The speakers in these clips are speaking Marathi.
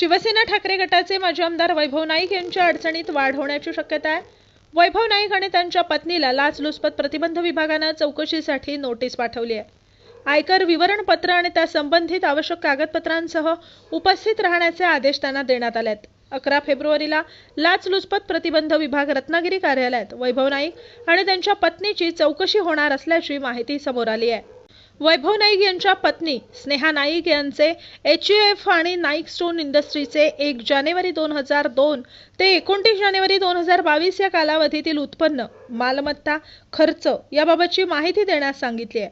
शिवसेना ठाकरे गटाचे माजी आमदार वैभव नाईक यांच्या अडचणीत वाढ होण्याची शक्यता आहे. वैभव नाईक आणि त्यांच्या पत्नीला लाचलुचपत प्रतिबंध विभागानं चौकशीसाठी नोटीस पाठवली आहे. आयकर विवरणपत्र आणि त्या संबंधित आवश्यक कागदपत्रांसह उपस्थित राहण्याचे आदेश त्यांना देण्यात आले आहेत. अकरा फेब्रुवारीला लाचलुचपत प्रतिबंध विभाग रत्नागिरी कार्यालयात वैभव नाईक आणि त्यांच्या पत्नीची चौकशी होणार असल्याची माहिती समोर आली आहे. वैभव नाईक यांच्या पत्नी स्नेहा नाईक यांचे एच यू एफ आणि नाईक स्टोन इंडस्ट्रीचे एक जानेवारी दोन हजार दोन ते एकोणतीस जानेवारी दोन हजार बावीस या कालावधीतील उत्पन्न मालमत्ता खर्च याबाबतची माहिती देण्यास सांगितली आहे.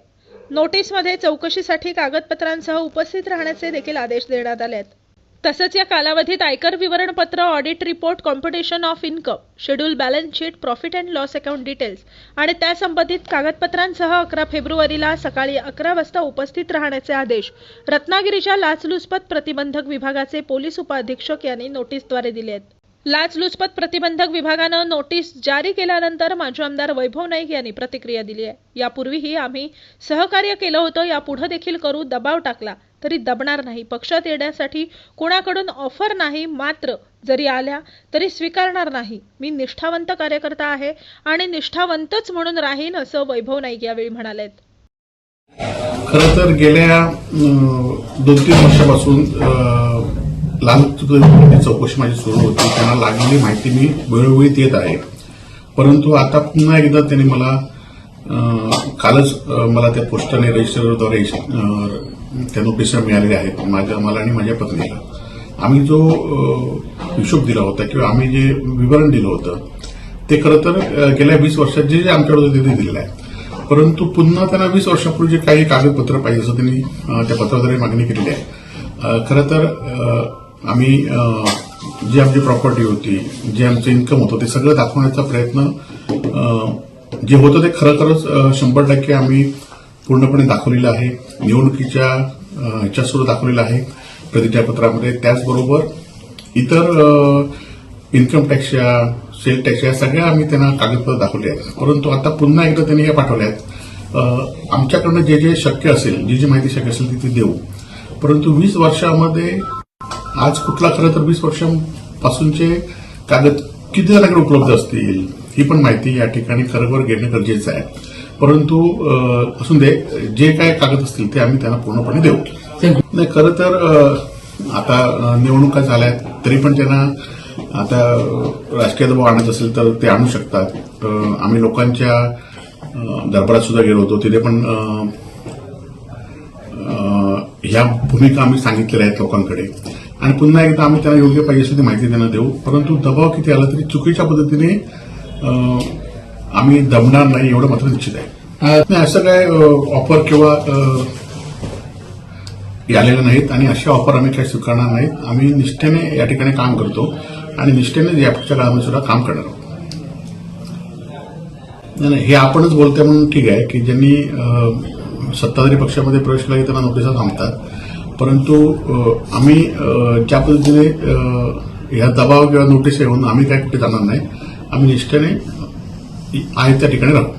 नोटीसमध्ये चौकशीसाठी कागदपत्रांसह उपस्थित राहण्याचे देखील आदेश देण्यात आले आहेत. तसंच या कालावधीत आयकर विवरणपत्र audit report computation of income schedule balance sheet profit and loss account details आणि त्या संबंधित कागदपत्रांसह अकरा फेब्रुवारीला सकाळी अकरा वाजता उपस्थित राहण्याचे आदेश रत्नागिरीच्या लाचलुचपत प्रतिबंधक विभागाचे पोलीस उपअधीक्षक यांनी नोटीसद्वारे दिले आहेत. लाचलुचपत प्रतिबंधक विभागानं नोटीस जारी केल्यानंतर माजी आमदार वैभव नाईक यांनी प्रतिक्रिया दिली आहे. यापूर्वीही आम्ही सहकार्य केलं होतं यापुढे देखील करू दबाव टाकला. तरी दबणार नाही. पक्षात येण्यासाठी कोणाकडून ऑफर नाही मात्र जरी आल्या तरी स्वीकारणार नाही. मी निष्ठावंत कार्यकर्ता आहे आणि निष्ठावंतच म्हणून राहीन असं वैभव नाईक यावेळी म्हणालेत. खर तर गेल्या दोन तीन वर्षापासून अं, लाल चौकशी माझी सुरू होती. त्यांना लागलेली माहिती मी वेळोवेळी देत आहे. परंतु आता पुन्हा एकदा त्यांनी मला कालच मला त्या पोस्टाने रजिस्टरद्वारे त्या नोटिसा मिळालेल्या आहेत माझ्या मला आणि माझ्या पत्नीला. आम्ही जो हिशोब दिला होता किंवा आम्ही जे विवरण दिलं होतं ते खरं तर गेल्या वीस वर्षात जे जे आमच्याकडे ते दिलेलं आहे. परंतु पुन्हा त्यांना वीस वर्षापूर्वी जे काही कागदपत्र पाहिजे असं त्यांनी त्या पत्राद्वारे मागणी केलेली आहे. खरं तर आम्ही जी आमची प्रॉपर्टी होती जे आमचं इन्कम होतं ते सगळं दाखवण्याचा प्रयत्न जे होतं ते खरं खरंच शंभर टक्के आम्ही पूर्णपणे दाखवलेलं आहे. निवडणुकीच्या अं, दाखवलेलं आहे. प्रतिज्ञापत्रामध्ये त्याचबरोबर इतर इन्कम टॅक्सच्या सेल टॅक्स या सगळ्या आम्ही त्यांना कागदपत्र दाखवले आहेत. परंतु आता पुन्हा एकदा त्यांनी हे पाठवले आहेत. आमच्याकडनं जे जे शक्य असेल जी जी माहिती शक्य असेल ती ती देऊ. परंतु वीस वर्षामध्ये आज कुठला खरं तर वीस वर्षांपासूनचे कागद किती जणांकडे उपलब्ध असतील? ही पण माहिती या ठिकाणी खरोखर घेणं गरजेचं आहे. परंतु असून दे जे काय कागद असतील ते आम्ही त्यांना पूर्णपणे देऊ. नाही खरं तर आता निवडणुका झाल्या तरी पण त्यांना आता राजकीय दबाव आणत असेल तर ते आणू शकतात. आम्ही लोकांच्या दरबारात सुद्धा गेलो होतो तिथे पण ह्या भूमिका आम्ही सांगितलेल्या आहेत लोकांकडे. आणि पुन्हा एकदा आम्ही त्यांना योग्य पाहिजे असेल ती माहिती त्यांना देऊ. परंतु दबाव किती आला तरी चुकीच्या पद्धतीने आम्ही दमणार नाही एवढं मात्र निश्चित आहे. नाही असं काय ऑफर किंवा अं, आलेल्या नाहीत आणि अशा ऑफर आम्ही काही स्वीकारणार नाहीत. आम्ही निष्ठेने या ठिकाणी काम करतो आणि निष्ठेने यापुढच्या काळामध्ये सुद्धा काम करणार आहोत. नाही नाही, हे आपणच बोलतोय म्हणून ठीक आहे की ज्यांनी अं, सत्ताधारी पक्षामध्ये प्रवेश केला की त्यांना नोटिसा थांबतात. परंतु आम्ही ज्या पद्धतीने ह्या दबाव किंवा नोटीस येऊन आम्ही काय कुठे जाणार नाही आम्ही निष्ठेने आहे त्या ठिकाणी राहू